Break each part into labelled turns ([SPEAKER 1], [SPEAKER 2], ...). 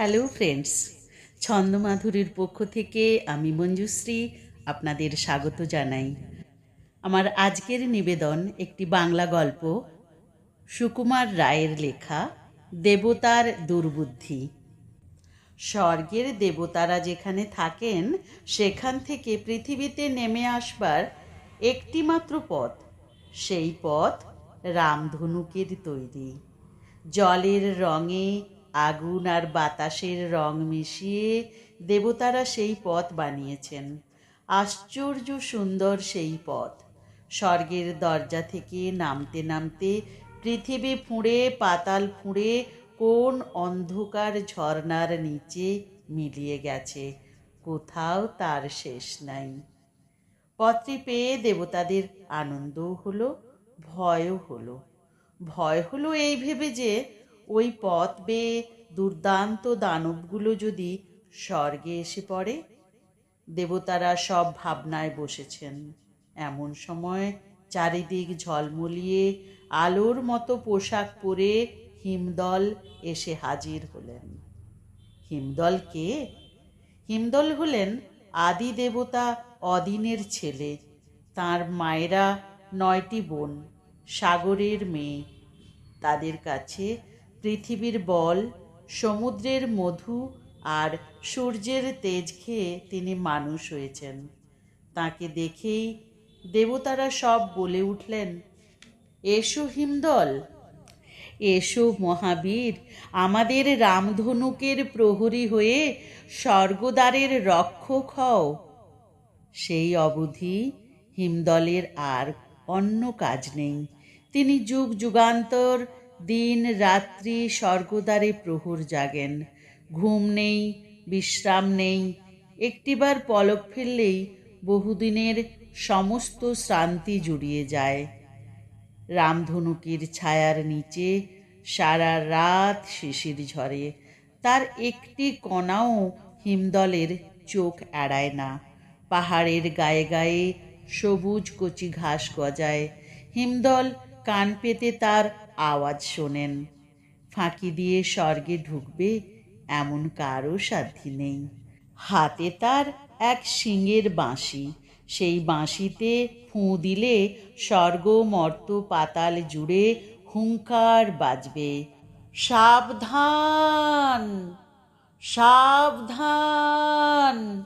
[SPEAKER 1] Hello friends ছন্দমাধুরীর পক্ষ থেকে আমি মঞ্জুশ্রী আপনাদের স্বাগত জানাই। আমার আজকের নিবেদন একটি বাংলা গল্প, সুকুমার রায়ের লেখা, দেবতার দুর্বুদ্ধি। স্বর্গের দেবতারা যেখানে থাকেন, সেখান থেকে পৃথিবীতে নেমে আসবার একটিমাত্র পথ, সেই পথ রামধনুকের তৈরি। জলের রঙে আগুন আর বাতাসের রং মিশিয়ে দেবতারা সেই পথ বানিয়েছেন। আশ্চর্য সুন্দর সেই পথ। স্বর্গের দরজা থেকে নামতে নামতে পৃথিবী ফুঁড়ে, পাতাল ফুঁড়ে, কোন অন্ধকার ঝর্ণার নিচে মিলিয়ে গেছে। কোথাও তার শেষ নাই। পত্রী পেয়ে দেবতাদের আনন্দও হলো, ভয়ও হলো। ভয় হলো এই ভেবে যে ওই পথ বেয়ে দুর্দান্ত দানবগুলো যদি স্বর্গে এসে পড়ে, দেবতারা সব ভাবনায় বসেছেন। এমন সময় চারিদিক ঝলমলিয়ে আলোর মতো পোশাক পরে হিমদল এসে হাজির হলেন। হিমদল কে? হিমদল হলেন আদি দেবতা অদিনের ছেলে। তার মায়েরা নয়টি বোন, সাগরের মেয়ে। তাদের কাছে পৃথিবীর বল, সমুদ্রের মধু আর সূর্যের তেজ খেয়ে তিনি মানুষ হয়েছেন। তাকে দেখেই দেবতারা সব বলে উঠলেন, এসো হিমদল, এসো মহাবীর, আমাদের রামধনুকের প্রহরী হয়ে স্বর্গদ্বারের রক্ষক হও। সেই অবধি হিমদলের আর অন্য কাজ নেই। তিনি যুগ যুগান্তর দিন রাত্রি স্বর্গদ্বারে প্রহর জাগেন। ঘুম নেই, বিশ্রাম নেই। একটিবার পলক ফেললেই বহুদিনের সমস্ত শ্রান্তি জুড়িয়ে যায়। রামধনুকির ছায়ার নিচে সারা রাত শিশির ঝরে। তার একটি কণাও হিমদলের চোখ এড়ায় না। পাহাড়ের গায়ে গায়ে সবুজ কচি ঘাস গজায়। হিমদল কান পেতে তার আওয়াজ শোনেন। ফাঁকি দিয়ে স্বর্গে ঢুকবে এমন কারও সাধ্যি নেই। হাতে তার এক শিঙের বাঁশি। সেই বাঁশিতে ফুঁ দিলে স্বর্গ মর্ত পাতাল জুড়ে হুঙ্কার বাজবে। সাবধান সাবধান।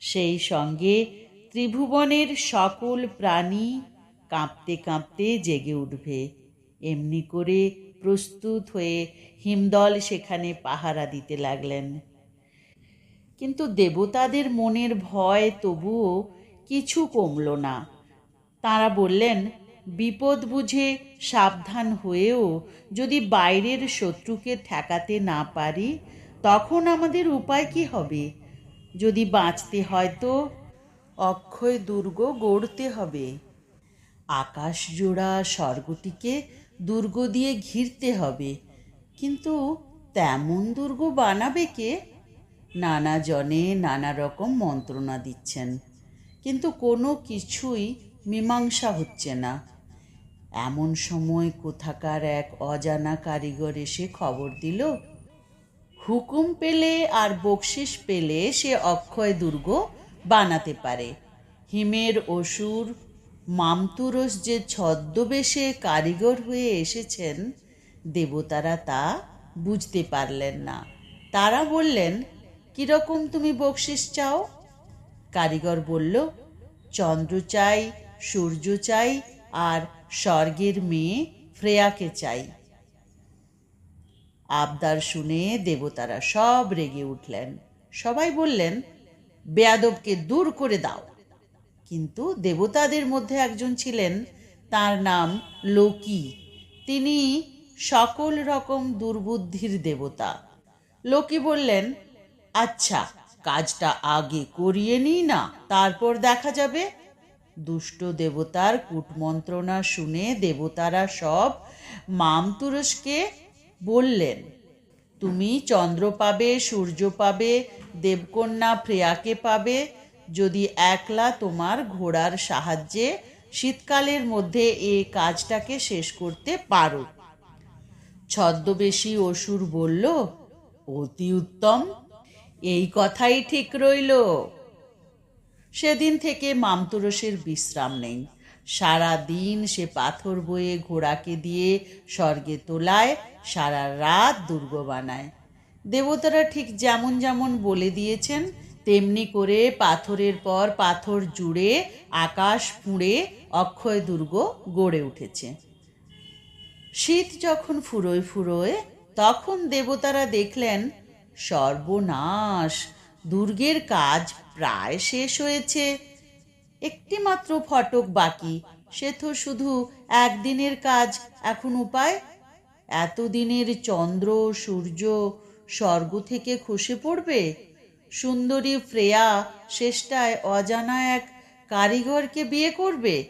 [SPEAKER 1] সেই সঙ্গে ত্রিভুবনের সকল প্রাণী কাঁপতে কাঁপতে জেগে উঠবে। এমনি করে প্রস্তুত হয়ে হিমদল সেখানে পাহারা দিতে লাগলেন। কিন্তু দেবতাদের মনের ভয় তবুও কিছু কমল না। তারা বললেন, বিপদ বুঝে সাবধান হয়েও যদি বাইরের শত্রুকে ঠেকাতে না পারি, তখন আমাদের উপায় কি হবে? যদি বাঁচতে হয় তো? অক্ষয় দুর্গ গড়তে হবে। আকাশ জোড়া স্বর্গটিকে দুর্গ দিয়ে ঘিরতে হবে। কিন্তু তেমন দুর্গ বানাবে কে? নানা জনে নানা রকম মন্ত্রণা দিচ্ছেন। কিন্তু কোনো কিছুই মীমাংসা হচ্ছে না। এমন সময় কোথাকার এক অজানা কারিগর এসে খবর দিল, হুকুম পেলে আর বকশিস পেলে সে অক্ষয় দুর্গ বানাতে পারে। হিমের অসুর মামতুরস যে ছদ্মবেশে কারিগর হয়ে এসেছেন, দেবতারা তা বুঝতে পারলেন না। তারা বললেন কীরকম তুমি বকশিস চাও? কারিগর বলল, চন্দ্র চাই, সূর্য চাই, আর স্বর্গের মেয়ে ফ্রেয়াকে চাই। আবদার শুনে দেবতারা সব রেগে উঠলেন। সবাই বললেন, বেয়াদবকে দূর করে দাও। কিন্তু দেবতাদের মধ্যে একজন ছিলেন, তার নাম লোকি। তিনি সকল রকম দুর্বুদ্ধির দেবতা। লোকি বললেন আচ্ছা কাজটা আগে করিয়ে নিই না, তারপর দেখা যাবে। দুষ্ট দেবতার কূটমন্ত্রণা শুনে দেবতারা সব মাম তুরস্কে বললেন, তুমি চন্দ্র পাবে, সূর্য পাবে, দেবকন্যা ফ্রেয়াকে পাবে যদি একলা তোমার ঘোড়ার সাহায্যে শীতকালের মধ্যে এই কাজটাকে শেষ করতে পারো। ছদ্মবেশী অসুর বলল, অতি উত্তম, এই কথাই ঠিক রইল। সেদিন থেকে মামতুরসের বিশ্রাম নেই। সারা দিন সে পাথর বয়ে ঘোড়াকে দিয়ে স্বর্গে তোলায়, সারা রাত দুর্গ বানায়। দেবতারা ঠিক যেমন যেমন বলে দিয়েছেন তেমনি করে পাথরের পর পাথর জুড়ে, আকাশ ফুঁড়ে অক্ষয় দুর্গ গড়ে উঠেছে। শীত যখন ফুরোয় ফুরোয়, তখন দেবতারা দেখলেন, সর্বনাশ, দুর্গের কাজ প্রায় শেষ হয়েছে। একটি মাত্র ফটক বাকি, সে তো শুধু একদিনের কাজ, এখন উপায়? এতদিনের চন্দ্র, সূর্য, স্বর্গ থেকে খসে পড়বে? সুন্দরী ফ্রেয়া শেষটায় অজানা এক কারিগরকে বিয়ে করবে।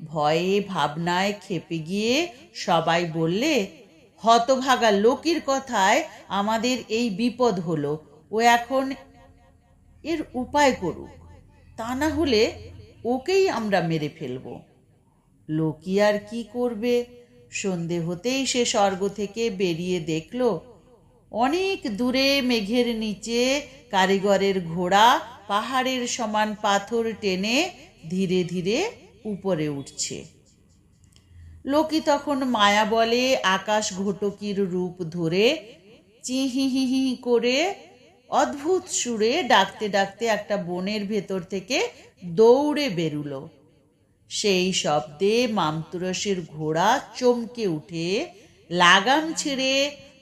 [SPEAKER 1] ভয়ে ভাবনায় খেপে গিয়ে সবাই বললে, হতভাগা লোকের কথায় আমাদের এই বিপদ হলো। ও এখন এর উপায় করুক। তা না হলে ওকেই আমরা মেরে ফেলব। লোকি আর কি করবে? সন্ধে হতেই সে স্বর্গ থেকে বেরিয়ে দেখল অনেক দূরে মেঘের নিচে কারিগরের ঘোড়া পাহাড়ের সমান পাথর টেনে ধীরে ধীরে উপরে উঠছে। লোকি তখন মায়া বলে আকাশ ঘটকির রূপ ধরে চিহিহিহি করে অদ্ভুত সুরে ডাকতে ডাকতে একটা বনের ভেতর থেকে দৌড়ে বেরুলো। সেই শব্দে মামতুরসের ঘোড়া চমকে উঠে, লাগাম ছেড়ে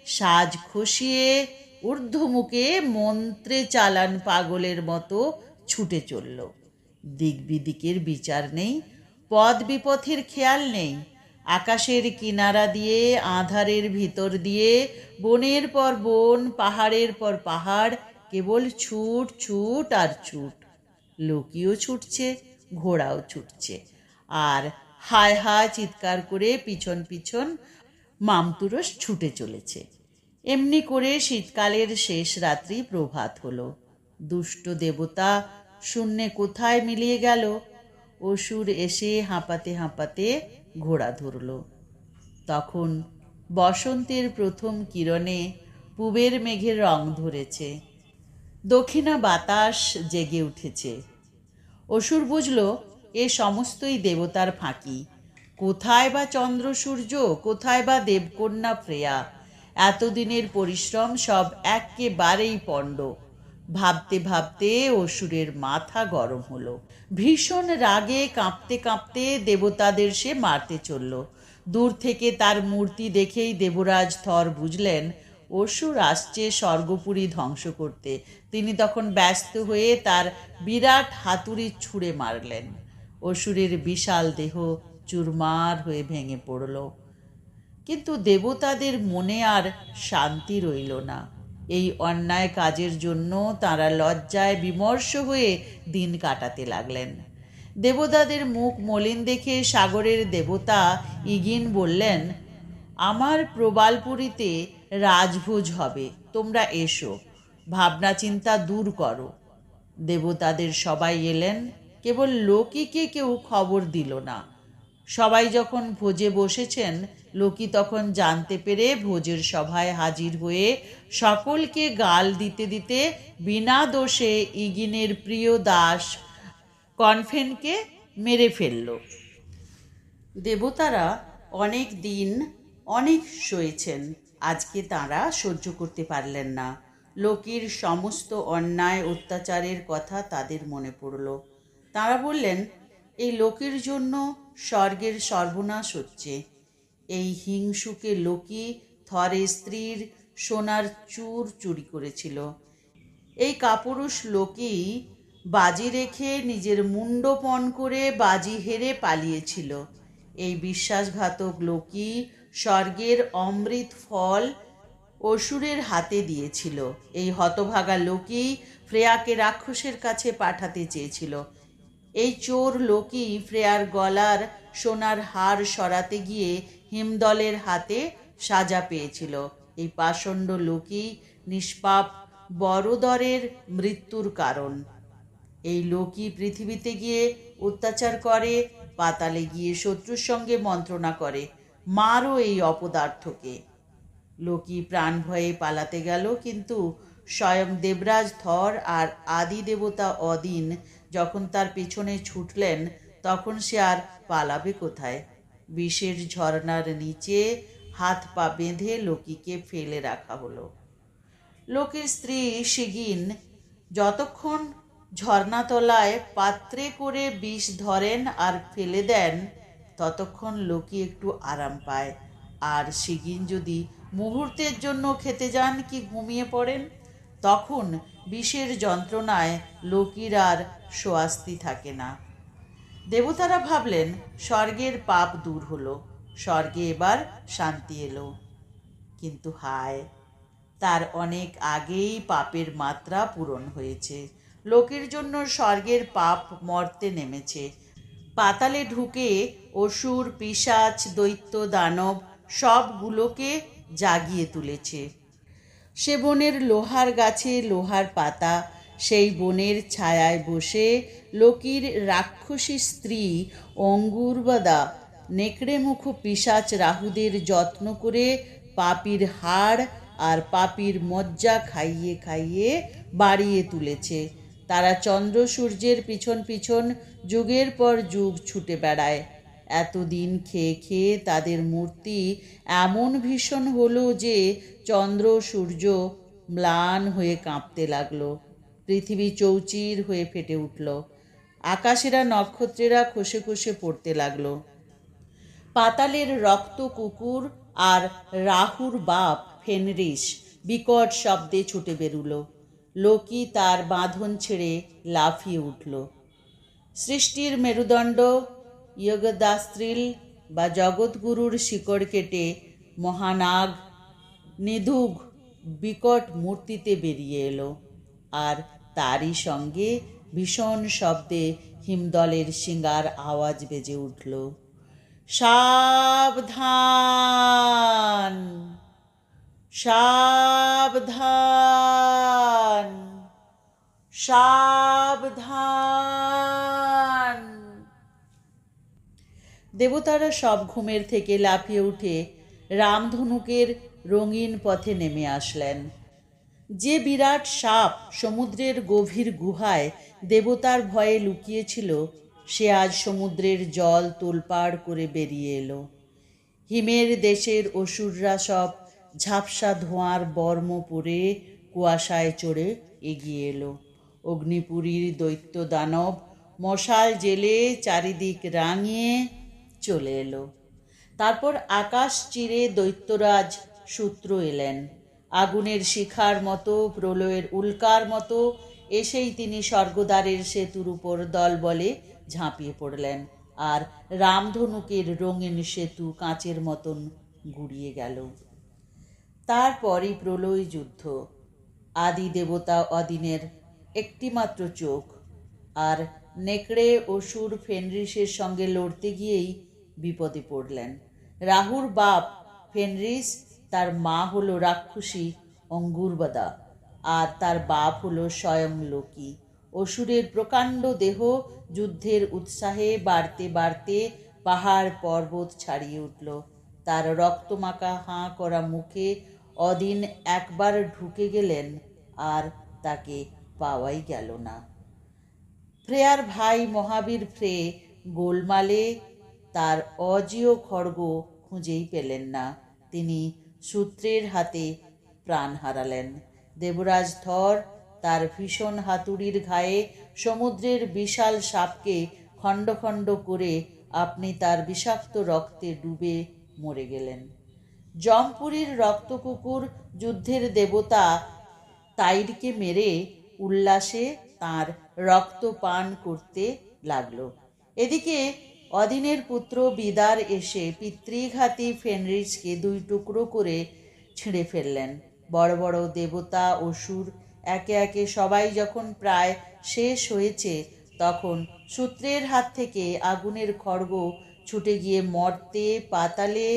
[SPEAKER 1] সাজ খসিয়ে ঊর্ধ্বমুখে মন্ত্রে চালান পাগলের মতো ছুটে চলল। দিক বিদিকের বিচার নেই, পদ বিপথের খেয়াল নেই। আকাশের কিনারা দিয়ে, আধারের ভিতর দিয়ে, বনের পর বন, পাহাড়ের পর পাহাড়, কেবল ছুট ছুট আর ছুট। লোকিও ছুটছে, ঘোড়াও ছুটছে। আর হায় হায় চিৎকার করে পিছন পিছন মামতুরস ছুটে চলেছে। এমনি করে শীতকালের শেষ রাত্রি প্রভাত হলো। দুষ্ট দেবতা শূন্যে কোথায় মিলিয়ে গেল? অসুর এসে হাঁপাতে হাঁপাতে ঘোড়া ধরল। তখন বসন্তের প্রথম কিরণে পুবের মেঘের রং ধরেছে। দক্ষিণা বাতাস জেগে উঠেছে। অসুর বুঝল, এ সমস্তই দেবতার ফাঁকি। কোথায় বা চন্দ্র সূর্য কোথায় বা দেবকন্যা ফ্রেয়া এতদিনের পরিশ্রম সব একেবারেই পণ্ড। ভাবতে ভাবতে অসুরের মাথা গরম হলো। ভীষণ রাগে কাঁপতে কাঁপতে দেবতাদের সে মারতে চলল। দূর থেকে তার মূর্তি দেখেই দেবরাজ থর বুঝলেন, অসুর আসছে স্বর্গপুরী ধ্বংস করতে। তিনি তখন ব্যস্ত হয়ে তার বিরাট হাতুড়ি ছুঁড়ে মারলেন। অসুরের বিশাল দেহ চুরমার হয়ে ভেঙে পড়ল। কিন্তু দেবতাদের মনে আর শান্তি রইল না। এই অন্যায় কাজের জন্য তারা লজ্জায় বিমর্ষ হয়ে দিন কাটাতে লাগলেন। দেবতাদের মুখ মলিন দেখে সাগরের দেবতা ইগিন বললেন, আমার প্রবালপুরীতে রাজভোজ হবে, তোমরা এসো ভাবনা চিন্তা দূর করো। দেবতাদের সবাই এলেন, কেবল লোকিকে কেউ খবর দিল না। সবাই যখন ভোজে বসেছেন লোকি তখন জানতে পেরে ভোজের সভায় হাজির হয়ে সকলকে গাল দিতে দিতে বিনা দোষে ইগিনের প্রিয় দাস কনফেনকে মেরে ফেলল। দেবতারা অনেক দিন অনেক সয়েছেন, আজকে তাঁরা সহ্য করতে পারলেন না। লোকের সমস্ত অন্যায় অত্যাচারের কথা তাদের মনে পড়ল। তাঁরা বললেন, এই লোকের জন্য স্বর্গের সর্বনাশ হচ্ছে। এই হিংসুকে লোকি থরে স্ত্রীর সোনার চুর চুরি করেছিল। এই কাপুরুষ লোকই বাজি রেখে নিজের মুন্ড পণ করে বাজি হেরে পালিয়েছিল। এই বিশ্বাসঘাতক লোকই স্বর্গের অমৃত ফল অসুরের হাতে দিয়েছিল। এই হতভাগা লোকই ফ্রেয়াকে রাক্ষসের কাছে পাঠাতে চেয়েছিল। এই চোর লোকই ফ্রেয়ার গলার সোনার হার সরাতে গিয়ে হিমদলের হাতে সাজা পেয়েছিল। এই পাষণ্ড লোকই নিষ্পাপ বড়দরের মৃত্যুর কারণ। এই লোকই পৃথিবীতে গিয়ে অত্যাচার করে, পাতালে গিয়ে শত্রুর সঙ্গে মন্ত্রণা করে মারও এই অপদার্থকে। লোকি প্রাণ ভয়ে পালাতে গেল, কিন্তু স্বয়ং দেবরাজ থর আর আদি দেবতা অদিন যখন তার পেছনে ছুটলেন, তখন সে আর পালাবে কোথায়? বিষের ঝর্ণার নিচে হাত পা বেঁধে লোকিকে ফেলে রাখা হলো। লোকের স্ত্রী শিগিন যতক্ষণ ঝর্ণাতলায় পাত্রে করে বিষ ধরেন আর ফেলে দেন, ততক্ষণ লোকি একটু আরাম পায়। আর শিগিন যদি মুহূর্তের জন্য খেতে যান কি ঘুমিয়ে পড়েন? তখন বিষের যন্ত্রণায় লোকির আর সোয়াস্তি থাকে না। দেবতারা ভাবলেন, স্বর্গের পাপ দূর হলো, স্বর্গে এবার শান্তি এলো। কিন্তু হায়, তার অনেক আগেই পাপের মাত্রা পূরণ হয়েছে। লোকের জন্য স্বর্গের পাপ মর্তে নেমেছে। পাতালে ঢুকে অসুর, পিশাচ, দৈত্য, দানব সবগুলোকে জাগিয়ে তুলেছে। সে বনের লোহার গাছে লোহার পাতা সেই বনের ছায়ায় বসে লোকির রাক্ষসী স্ত্রী অঙ্গুরবাদা নেকড়ে মুখ পিসাচ রাহুদের যত্ন করে পাপির হাড় আর পাপির মজ্জা খাইয়ে খাইয়ে বাড়িয়ে তুলেছে। তারা চন্দ্র সূর্যের পিছন পিছন যুগের পর যুগ ছুটে বেড়ায়। এতদিন খেয়ে খেয়ে তাদের মূর্তি এমন ভীষণ হলো যে চন্দ্র সূর্য ম্লান হয়ে কাঁপতে লাগল। পৃথিবী চৌচির হয়ে ফেটে উঠল। আকাশেরা নক্ষত্রেরা খসে খসে পড়তে লাগল। পাতালের রক্ত কুকুর আর রাহুর বাপ ফেনরিস বিকট শব্দে ছুটে বেরুল। লোকি তার বাঁধন ছেড়ে লাফিয়ে উঠল। সৃষ্টির মেরুদণ্ড, ইয়োগদাস্ত্রিল বা জগৎগুরুর শিকড় কেটে মহানাগ নিধুগ বিকট মূর্তিতে বেরিয়ে এলো। আর তারই সঙ্গে ভীষণ শব্দে হিমদলের সিঙ্গার আওয়াজ বেজে উঠল। সাবধান! সাবধান! সাবধান! দেবতারা সব ঘুমের থেকে লাফিয়ে উঠে রামধনুকের রঙিন পথে নেমে আসলেন। যে বিরাট সাপ সমুদ্রের গভীর গুহায় দেবতার ভয়ে লুকিয়েছিল, সে আজ সমুদ্রের জল তোলপাড় করে বেরিয়ে এলো। হিমের দেশের অসুররা সব ঝাপসা ধোঁয়ার বর্ম পরে কুয়াশায় চড়ে এগিয়ে এলো। অগ্নিপুরীর দৈত্য দানব মশাল জেলে চারিদিক রাঙিয়ে চলে এলো। তারপর আকাশ চিরে দৈত্যরাজ সূত্র এলেন। আগুনের শিখার মতো, প্রলয়ের উল্কার মতো, এসেই তিনি স্বর্গদ্বারের সেতুর উপর দল বলে ঝাঁপিয়ে পড়লেন। আর রামধনুকের রঙিন সেতু কাঁচের মতন গুড়িয়ে গেল। তারপরই প্রলয় যুদ্ধ। আদি দেবতা অদিনের একটিমাত্র চোখ। আর নেকড়ে অসুর ফেনরিসের সঙ্গে লড়তে গিয়েই বিপদে পড়লেন। রাহুর বাপ ফেনরিস তার মা হলো রাক্ষসী অঙ্গুরবাদা, আর তার বাপ হলো স্বয়ং লোকী অসুরের প্রকাণ্ড দেহ যুদ্ধের উৎসাহে বাড়তে বাড়তে পাহাড় পর্বত ছাড়িয়ে উঠল। তার রক্তমাখা হাঁ করা মুখে অদিন একবার ঢুকে গেলেন, আর তাকে পাওয়াই গেল না। ফ্রেয়ার ভাই মহাবীর ফ্রে গোলমালে তার অজিয় খড়গ খুঁজেই পেলেন না। তিনি সূত্রের হাতে প্রাণ হারালেন। দেবরাজ ধর তার ভীষণ হাতুড়ির ঘায়ে সমুদ্রের বিশাল সাপকে খণ্ড খণ্ড করে আপনি তার বিষাক্ত রক্তে ডুবে মরে গেলেন। জমপুরীর রক্তকুকুর যুদ্ধের দেবতা তাইরকে মেরে উল্লাসে তার রক্ত পান করতে লাগল। এদিকে অদিনের পুত্র বিদার এসে পিতৃঘাতী ফেনরিসকে দুই টুকরো করে ছিঁড়ে ফেললেন। বড় বড় দেবতা অসুর একে একে সবাই যখন প্রায় শেষ হয়েছে, তখন সূত্রের হাত থেকে আগুনের খড়গ ছুটে গিয়ে মর্তে পাতালে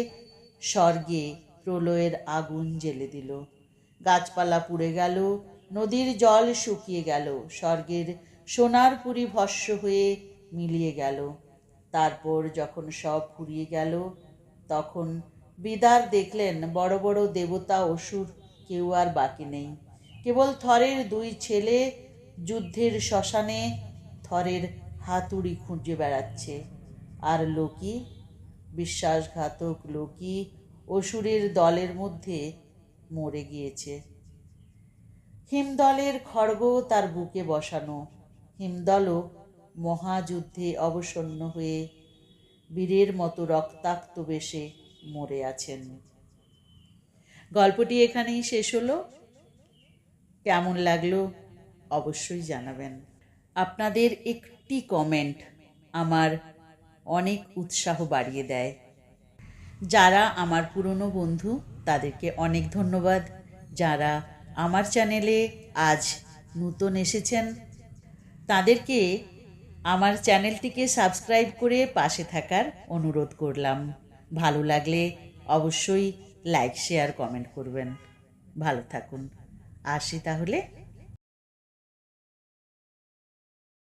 [SPEAKER 1] স্বর্গে প্রলয়ের আগুন জ্বেলে দিল। গাছপালা পুড়ে গেল, নদীর জল শুকিয়ে গেল, স্বর্গের সোনার পুরী ভস্য হয়ে মিলিয়ে গেল। তারপর যখন সব ফুরিয়ে গেল, তখন বিদার দেখলেন বড় বড় দেবতা অসুর কেউ আর বাকি নেই। কেবল থরের দুই ছেলে যুদ্ধের শ্মশানে থরের হাতুড়ি খুঁজে বেড়াচ্ছে। আর লোকি, বিশ্বাসঘাতক লোকি অসুরের দলের মধ্যে মরে গিয়েছে। হিমদলের খড়গ তার বুকে বসানো, হিমদলও মহাযুদ্ধে অবসন্ন হয়ে বীরের মতো রক্তাক্ত বেশে মরে আছেন। গল্পটি এখানেই শেষ হলো। কেমন লাগল অবশ্যই জানাবেন। আপনাদের একটি কমেন্ট আমার অনেক উৎসাহ বাড়িয়ে দেয়। যারা আমার পুরনো বন্ধু, তাদেরকে অনেক ধন্যবাদ। যারা আমার চ্যানেলে আজ নূতন এসেছেন, তাদেরকে আমার চ্যানেলটিকে সাবস্ক্রাইব করে পাশে থাকার অনুরোধ করলাম। ভালো লাগলে অবশ্যই লাইক, শেয়ার, কমেন্ট করবেন। ভালো থাকুন। আসি তাহলে।